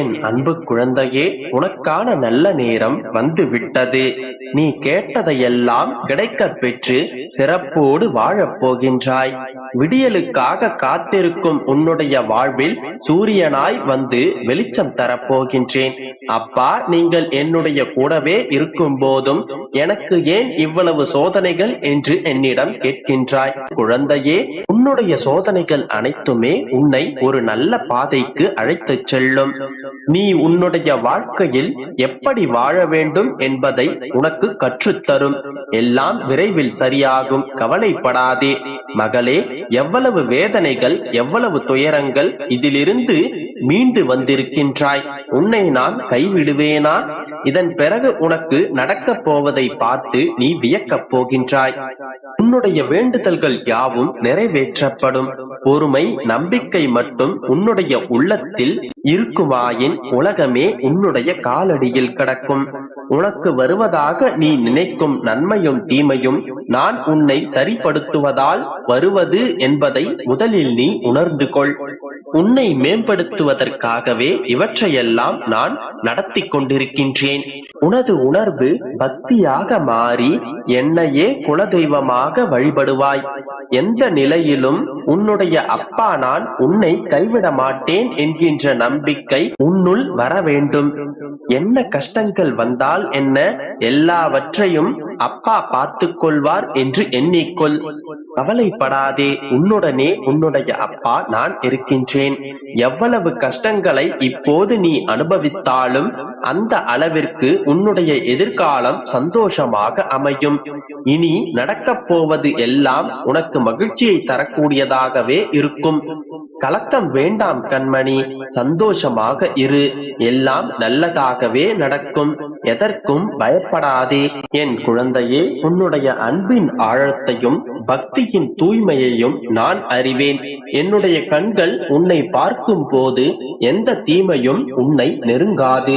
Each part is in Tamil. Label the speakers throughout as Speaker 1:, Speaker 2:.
Speaker 1: என் அன்பு குழந்தையே உனக்கான நல்ல நேரம் வந்து விட்டது நீ கேட்டதையெல்லாம் கிடைக்கப் பெற்று சிறப்போடு வாழப் போகின்றாய். விடியலுக்காக காத்திருக்கும் உன்னுடைய வாழ்வில் சூரியனாய் வந்து வெளிச்சம் தரப்போகின்றேன் அப்பா நீங்கள் என்னுடைய கூடவே இருக்கும் போதும் எனக்கு ஏன் இவ்வளவு சோதனைகள் என்று என்னிடம் கேட்கின்றாய்? குழந்தையே உன்னுடைய சோதனைகள் அனைத்துமே உன்னை ஒரு நல்ல பாதைக்கு அழைத்துச் செல்லும். நீ உன்னுடைய வாழ்க்கையில் எப்படி வாழ வேண்டும் என்பதை உனக்கு கற்றுத்தரும். எல்லாம் விரைவில் சரியாகும். கவலைப்படாதே. மகளே எவ்வளவு வேதனைகள் எவ்வளவு துயரங்கள் இதிலிருந்து மீண்டு வந்திருக்கின்றாய்? உன்னை நான் கைவிடுவேனா? இதன் பிறகு உனக்கு நடக்கப் போவதை பார்த்து நீ வியக்கப் போகின்றாய். உன்னுடைய வேண்டுதல்கள் யாவும் நிறைவேற்றப்படும். பொறுமை நம்பிக்கை மட்டும் உன்னுடைய உள்ளத்தில் இருக்குமாயின் உலகமே உன்னுடைய காலடியில் கிடக்கும். உனக்கு வருவதாக நீ நினைக்கும் நன்மையும் தீமையும் நான் உன்னை சரிப்படுத்துவதால் வருவது என்பதை முதலில் நீ உணர்ந்து கொள். உன்னை மேம்படுத்துவதற்காகவே இவற்றையெல்லாம் நான் நடத்தி கொண்டிருக்கின்றேன். உனது உணர்வு பக்தியாக மாறி என்னையே குலதெய்வமாக வழிபடுவாய். எந்த நிலையிலும் உன்னுடைய அப்பா நான் உன்னை கைவிட மாட்டேன் என்கின்ற நம்பிக்கை உன்னுள் வர வேண்டும் என்ன கஷ்டங்கள் வந்தால் என்ன? எல்லாவற்றையும் அப்பா பார்த்துக் கொள்வார் என்று எண்ணிக்கொள். கவலைப்படாதே உன்னுடனே உன்னுடைய அப்பா நான் இருக்கின்றேன். எவ்வளவு கஷ்டங்களை இப்போது நீ அனுபவித்தாலும் அந்த அளவிற்கு உன்னுடைய எதிர்காலம் சந்தோஷமாக அமையும். இனி நடக்கப் போவது எல்லாம் உனக்கு மகிழ்ச்சியை தரக்கூடியதாகவே இருக்கும். கலக்கம் வேண்டாம் கண்மணி சந்தோஷமாக இரு. எல்லாம் நல்லதாகவே நடக்கும். எதற்கும் பயப்படாதே. என் குழந்தையே உன்னுடைய அன்பின் ஆழத்தையும் பக்தியின் தூய்மையையும் நான் அறிவேன். என்னுடைய கண்கள் உன்னை பார்க்கும் போது எந்த தீமையும் உன்னை நெருங்காது.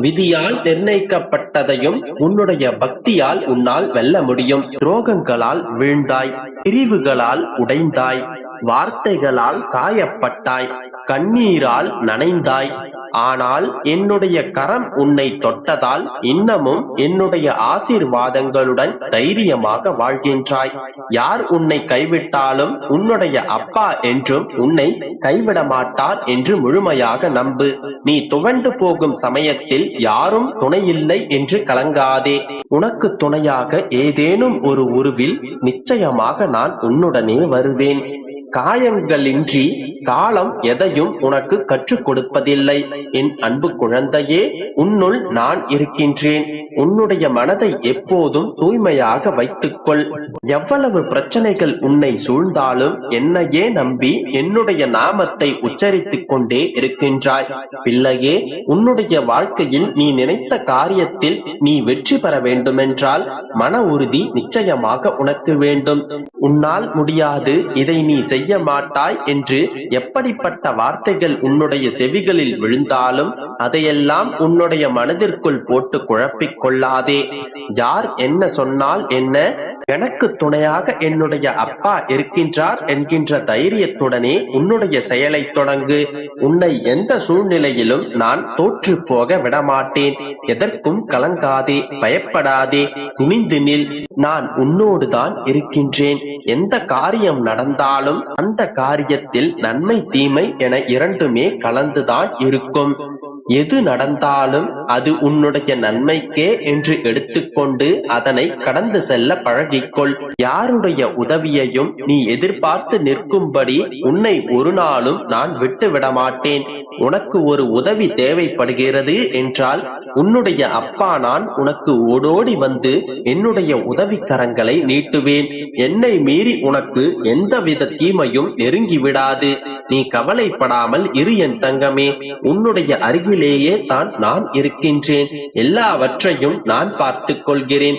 Speaker 1: விதியால் நிர்ணயிக்கப்பட்டதையும் உன்னுடைய பக்தியால் உன்னால் வெல்ல முடியும். துரோகங்களால் வீழ்ந்தாய் பிரிவுகளால் உடைந்தாய் வார்த்தைகளால் காயப்பட்டாய் கண்ணீரால் நனைந்தாய் ஆனால் என்னுடைய கரம் உன்னை தொட்டதால் இன்னமும் என்னுடைய ஆசீர்வாதங்களுடன் தைரியமாக வாழ்கின்றாய். யார் உன்னை கைவிட்டாலும் உன்னுடைய அப்பா என்றும் உன்னை கைவிட மாட்டார் என்று முழுமையாக நம்பு. நீ துவண்டு போகும் சமயத்தில் யாரும் துணையில்லை என்று கலங்காதே. உனக்கு துணையாக ஏதேனும் ஒரு உருவில் நிச்சயமாக நான் உன்னுடனே வருவேன். காயங்களின்றி காலம் எதையும் உனக்கு கற்றுக் கொடுப்பதில்லை என் அன்பு குழந்தையே உன்னுள் நான் இருக்கின்றேன். உன்னுடைய மனதை எப்போதும் தூய்மையாக வைத்துக்கொள். எவ்வளவு பிரச்சனைகள் உன்னை சூழ்ந்தாலும் என்னையே நம்பி என்னுடைய நாமத்தை உச்சரித்துக் கொண்டே இருக்கின்றாய். பிள்ளையே உன்னுடைய வாழ்க்கையில் நீ நினைத்த காரியத்தில் நீ வெற்றி பெற வேண்டுமென்றால் மன உறுதி நிச்சயமாக உனக்கு வேண்டும். உன்னால் முடியாது இதை நீ செய்ய மாட்டாய் என்று எப்படிப்பட்ட வார்த்தைகள் உன்னுடைய செவிகளில் விழுந்தாலும் அதையெல்லாம் உன்னுடைய மனதிற்குள் போட்டு குழப்பிக் கொள்ளாதே. யார் என்ன சொன்னால் என்ன? எனக்கு துணையாக என்னுடைய அப்பா இருக்கின்றார் என்கின்ற தைரியத்துடனே உன்னுடைய செயலை தொடங்கு. உன்னை எந்த சூழ்நிலையிலும் நான் தோற்று போக விடமாட்டேன். எதற்கும் கலங்காதே பயப்படாதே. துணிந்து நில். நான் உன்னோடுதான் இருக்கின்றேன். எந்த காரியம் நடந்தாலும் அந்த காரியத்தில் நன்மை தீமை என இரண்டுமே கலந்துதான் இருக்கும். எது நடந்தாலும் அது உன்னுடைய நன்மைக்கே என்று எடுத்துக்கொண்டு அதனை கடந்து செல்ல பழகிக்கொள். யாருடைய உதவியையும் நீ எதிர்பார்த்து நிற்கும்படி உன்னை ஒரு நாளும் நான் விட்டு விட மாட்டேன் உனக்கு ஒரு உதவி தேவைப்படுகிறது என்றால் உன்னுடைய அப்பா நான் உனக்கு ஓடோடி வந்து என்னுடைய உதவிக்கரங்களை நீட்டுவேன். என்னை மீறி உனக்கு எந்தவித தீமையும் நெருங்கி விடாது நீ கவலைப்படாமல் இரு என் தங்கமே உன்னுடைய அருகிலேயே தான் நான் இருக்கின்றேன். எல்லாவற்றையும் நான் பார்த்துக் கொள்கிறேன்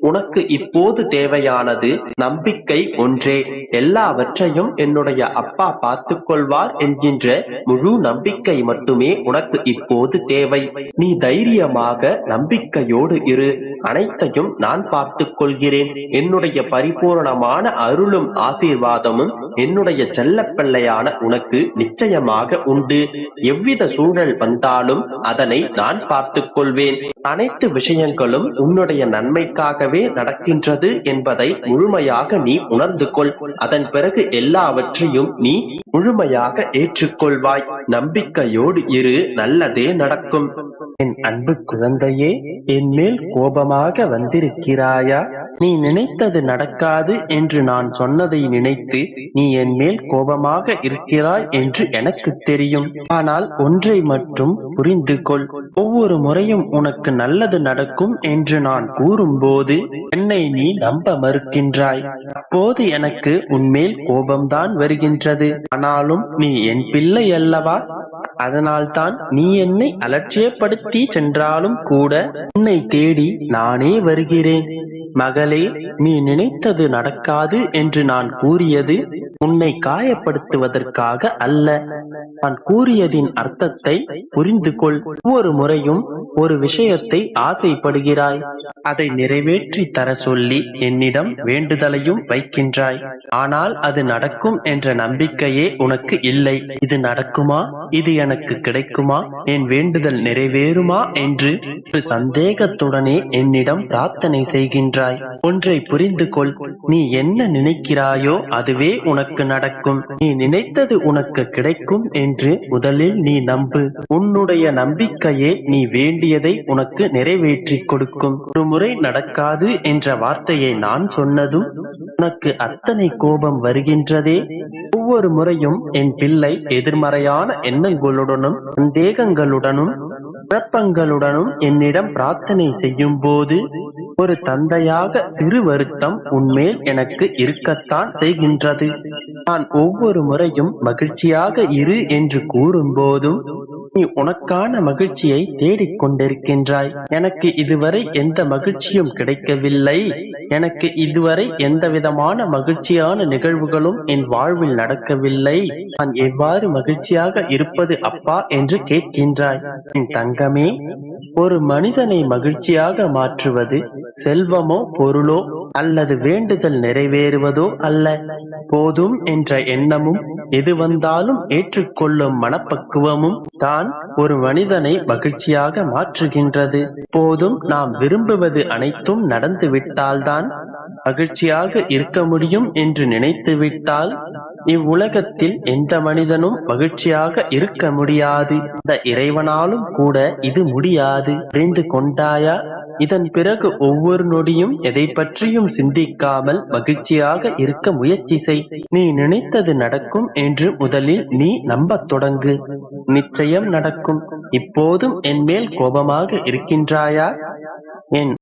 Speaker 1: உனக்கு இப்போது தேவையானது நம்பிக்கை ஒன்றே. எல்லாவற்றையும் என்னுடைய அப்பா பார்த்து கொள்வார் என்கின்ற முழு நம்பிக்கை மட்டுமே உனக்கு இப்போது தேவை. நீ தைரியமாக நம்பிக்கையோடு இரு. அனைத்தையும் நான் பார்த்துக் கொள்கிறேன் என்னுடைய பரிபூரணமான அருளும் ஆசீர்வாதமும் என்னுடைய செல்லப்பிள்ளையான உனக்கு நிச்சயமாக உண்டு. எவ்வித சூழல் வந்தாலும் அதனை நான் பார்த்துக் கொள்வேன் அனைத்து விஷயங்களும் உன்னுடைய நன்மைக்காகவே நடக்கின்றது என்பதை முழுமையாக நீ உணர்ந்து கொள் அதன் பிறகு எல்லாவற்றையும் நீ முழுமையாக ஏற்றுக்கொள்வாய். நம்பிக்கையோடு இரு நல்லதே நடக்கும். என் அன்பு குழந்தையே என் மேல் கோபமாக வந்திருக்கிறாயா? நீ நினைத்தது நடக்காது என்று நான் சொன்னதை நினைத்து நீ என் மேல் கோபமாக இருக்கிறாய் என்று எனக்கு தெரியும். ஆனால் ஒன்றை மட்டும் புரிந்து கொள். ஒவ்வொரு முறையும் உனக்கு நல்லது நடக்கும் என்று நான் கூறும்போது என்னை நீ நம்ப மறுக்கின்றாய். அப்போது எனக்கு உன்மேல் கோபம்தான் வருகின்றது. ஆனாலும் நீ என் பிள்ளை அல்லவா? அதனால்தான் நீ என்னை அலட்சியப்படுத்தி சென்றாலும் கூட உன்னை தேடி நானே வருகிறேன். மகளே நீ நினைத்தது நடக்காது என்று நான் கூறியது உன்னை காயப்படுத்துவதற்காக அல்ல. நான் கூறியதின் அர்த்தத்தை புரிந்து கொள் ஒவ்வொரு முறையும் ஒரு விஷயத்தை ஆசைப்படுகிறாய். அதை நிறைவேற்றி தர சொல்லி என்னிடம் வேண்டுதலையும் வைக்கின்றாய். ஆனால் அது நடக்கும் என்ற நம்பிக்கையே உனக்கு இல்லை. இது நடக்குமா? இது எனக்கு கிடைக்குமா? என் வேண்டுதல் நிறைவேறுமா என்று ஒரு சந்தேகத்துடனே என்னிடம் பிரார்த்தனை செய்கின்றாய். ஒன்றை புரிந்து கொள் நீ என்ன நினைக்கிறாயோ அதுவே உனக்கு நடக்கும். நீ நினைத்தது உனக்கு கிடைக்கும் என்று முதலில் நீ நம்பு. உன்னுடைய நம்பிக்கையே நீ வேண்டியதை உனக்கு நிறைவேற்றி கொடுக்கும். ஒரு முறை நடக்காது என்ற வார்த்தையை நான் சொன்னதும் உனக்கு அத்தனை கோபம் வருகின்றதே. ஒவ்வொரு முறையும் என் பிள்ளை எதிர்மறையான எண்ணங்களுடனும் சந்தேகங்களுடனும் குழப்பங்களுடனும் என்னிடம் பிரார்த்தனை செய்யும் போது ஒரு தந்தையாக சிறு வருத்தம் உன்மேல் எனக்கு இருக்கத்தான் செய்கின்றது. நான் ஒவ்வொரு முறையும் மகிழ்ச்சியாக இரு என்று கூறும்போதும் நீ உனக்கான மகிழ்ச்சியை தேடிக் கொண்டிருக்கின்றாய். எனக்கு இதுவரை எந்த மகிழ்ச்சியும் கிடைக்கவில்லை. எனக்கு இதுவரை எந்த விதமான மகிழ்ச்சியான நிகழ்வுகளும் என் வாழ்வில் நடக்கவில்லை. நான் எவ்வாறு மகிழ்ச்சியாக இருப்பது அப்பா என்று கேட்கின்றாய். என் தங்கமே ஒரு மனிதனை மகிழ்ச்சியாக மாற்றுவது செல்வமோ பொருளோ அல்லது வேண்டுதல் நிறைவேறுவதோ அல்ல. போதும் என்ற எண்ணமும் எது வந்தாலும் ஏற்றுக்கொள்ளும் மனப்பக்குவமும் தான் ஒரு மனிதனை மகிழ்ச்சியாக மாற்றுகின்றது. போதும் நாம் விரும்புவது அனைத்தும் நடந்துவிட்டால்தான் மகிழ்ச்சியாக இருக்க முடியும் என்று நினைத்து விட்டால் இவ்வுலகத்தில் எந்த மனிதனும் மகிழ்ச்சியாக இருக்க முடியாது. இந்த இறைவனாலும் கூட இது முடியாது. புரிந்து கொண்டாயா? இதன் பிறகு ஒவ்வொரு நொடியும் எதை பற்றியும் சிந்திக்காமல் மகிழ்ச்சியாக இருக்க முயற்சி செய். நீ நினைத்தது நடக்கும் என்று முதலில் நீ நம்பத் தொடங்கு. நிச்சயம் நடக்கும். இப்போதும் என் மேல் கோபமாக இருக்கின்றாயா? என்